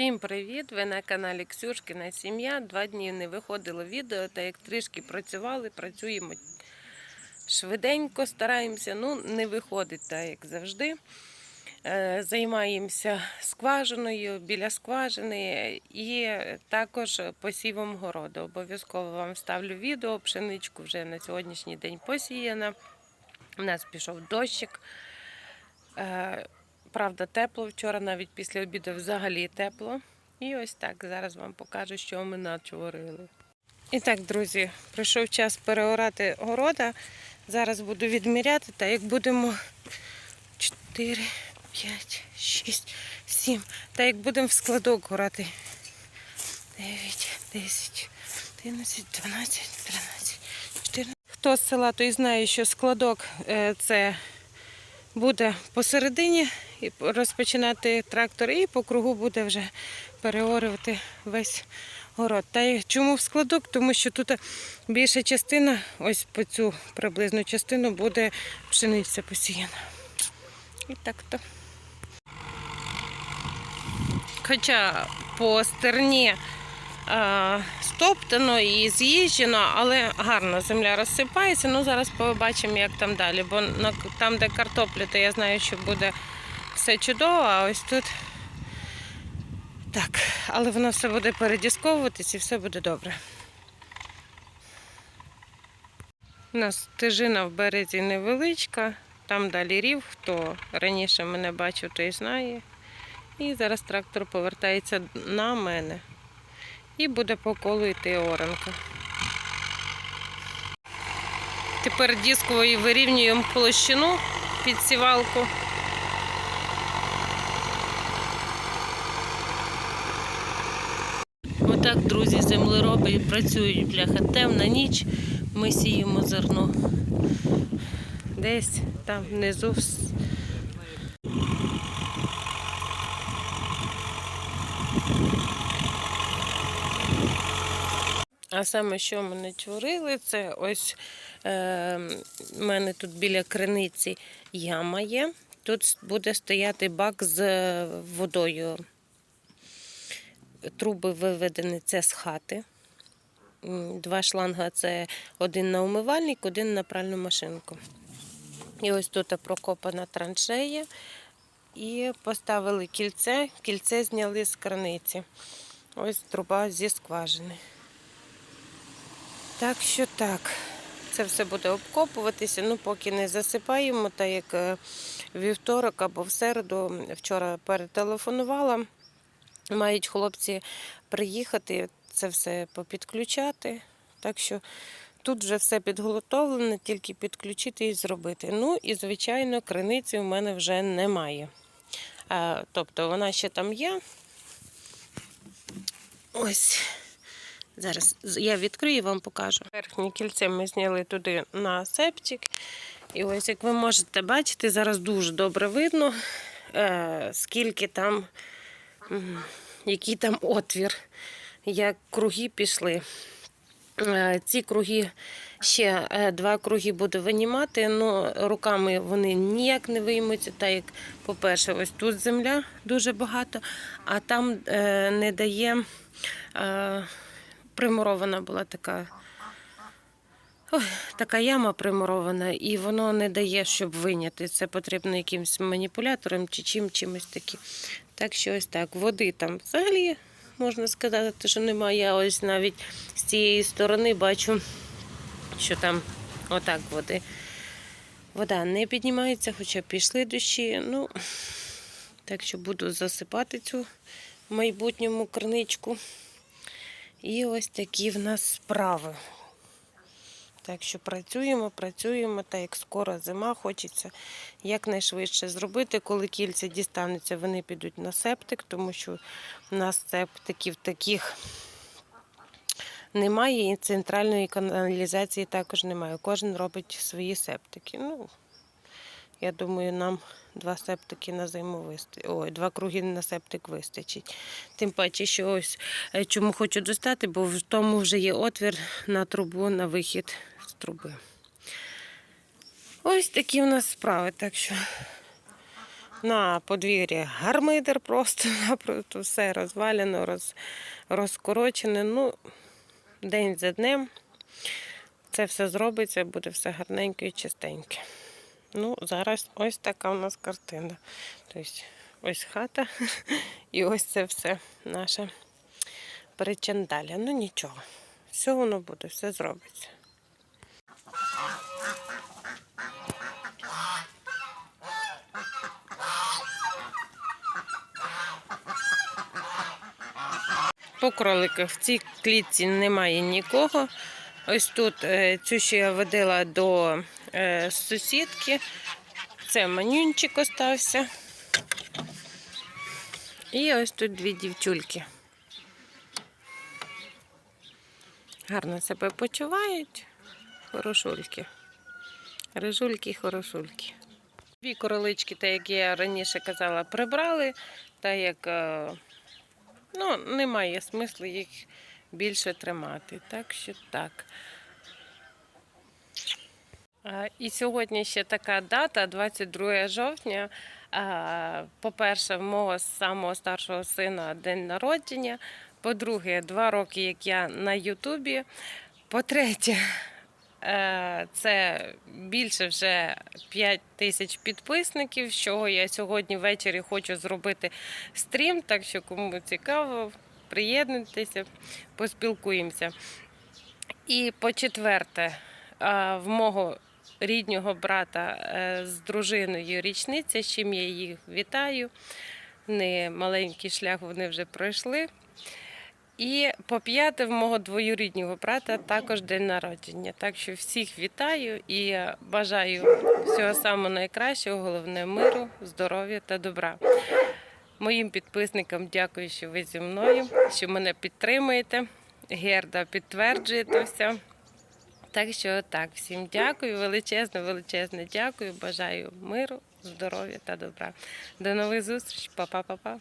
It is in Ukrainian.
Всім привіт! Ви на каналі Ксюшкина Сім'я. Два дні не виходило відео, та як трішки працювали, працюємо швиденько, стараємося, ну не виходить так, як завжди. Е, Займаємося скважиною біля скважини і також посівом городу. Обов'язково вам ставлю відео. Пшеничку вже на сьогоднішній день посіяна. У нас пішов дощик. Правда, тепло. Вчора навіть після обіду взагалі тепло. І ось так зараз вам покажу, що ми начворили. І так, друзі, прийшов час переорати города. Зараз буду відміряти, та як будемо 4, 5, 6, 7. Та як будемо в складок горати. 9, 10, 11, 12, 13, 14. Хто з села, той знає, що складок е, це буде посередині розпочинати трактор, і по кругу буде вже переорювати весь город. Та й чому в складок? Тому що тут більша частина, ось по цю приблизну частину, буде пшениця посіяна. І так то. Хоча по стерні стоптано і з'їжджено, але гарно земля розсипається. Ну зараз побачимо, як там далі. Бо там, де картопля, то я знаю, що буде все чудово, а ось тут так. Але воно все буде передісковуватись і все буде добре. У нас стежина в березі невеличка, там далі рів, хто раніше мене бачив, той знає. І зараз трактор повертається на мене. І буде по колу йти оранка. Тепер дисковою вирівнюємо площину під сівалку. Отак, друзі, землероби працюють бляха. Темна ніч, ми сіємо зерно. Десь там внизу. А саме, що ми не творили, це ось е, в мене тут біля криниці яма є. Тут буде стояти бак з е, водою. Труби виведені це з хати. Два шланга це один на умивальник, один на пральну машинку. І ось тут прокопана траншея. І поставили кільце, кільце зняли з краниці. Ось труба зі скважини. Так що так, це все буде обкопуватися. Ну, поки не засипаємо, так як е, вівторок або в середу вчора перетелефонувала. Мають хлопці приїхати, це все попідключати. Так що тут вже все підготовлене, тільки підключити і зробити. Ну і, звичайно, криниці в мене вже немає. А, тобто вона ще там є. Ось. Зараз я відкрию і вам покажу. Верхнє кільце ми зняли туди на септик. І ось, як ви можете бачити, зараз дуже добре видно, е, скільки там, який там отвір, як круги пішли. Е, Ці круги ще е, два круги буду винімати, але руками вони ніяк не виймуться. Так як, по-перше, ось тут земля дуже багато, а там не дає примурована була така. Ой, така яма примурована, і воно не дає, щоб виняти. Це потрібно якимось маніпулятором чи чим чимось таким. Так що ось так. Води там взагалі можна сказати, що немає. Я ось навіть з цієї сторони бачу, що там отак води. Вода не піднімається, хоча пішли дощі. Ну, так що буду засипати цю в майбутньому криничку. І ось такі в нас справи. Так що працюємо, працюємо, та як скоро зима, хочеться якнайшвидше зробити. Коли кільця дістануться, вони підуть на септик, тому що в нас септиків таких немає, і центральної каналізації також немає. Кожен робить свої септики. Ну, я думаю, нам два септики на зиму вистачить. Ой, два круги на септик вистачить. Тим паче, що ось е, чому хочу достати, бо в тому вже є отвір на трубу, на вихід з труби. Ось такі у нас справи. Так що На подвір'ї гармидер просто напросто все розвалено, роз, розкорочене. Ну, день за днем це все зробиться, буде все гарненьке і чистеньке. Ну, зараз ось така у нас картина. Тобто, ось хата і ось це все наше перечандаля. Ну нічого. Все воно буде, все зробиться. По кроликах в цій клітці немає нікого. Ось тут е, цю, що я водила до е, сусідки. Це манюнчик остався. І ось тут дві дівчульки. Гарно себе почувають. Хорошульки. Рижульки, хорошульки. Дві королички, так як я раніше казала, прибрали, так як е, ну, немає смислу їх більше тримати. Так що так. А, І сьогодні ще така дата, 22 жовтня. По-перше, в мого самого старшого сина день народження. По-друге, два роки, як я на Ютубі. По-третє, е, це більше вже 5 тисяч підписників, з чого я сьогодні ввечері хочу зробити стрім. Так що, кому цікаво, приєднуйтеся, поспілкуємося. І по-четверте, в мого ріднього брата е, з дружиною річниця, з чим я їх вітаю. Не маленький шлях вони вже пройшли. І по п'яте, в мого двоюріднього брата також день народження. Так що всіх вітаю і бажаю всього самого найкращого, головне миру, здоров'я та добра. Моїм підписникам дякую, що ви зі мною, що мене підтримуєте. Герда підтверджує то все. Так що так, всім дякую, величезне, величезне дякую. Бажаю миру, здоров'я та добра. До нових зустрічей, Па-па-па-па.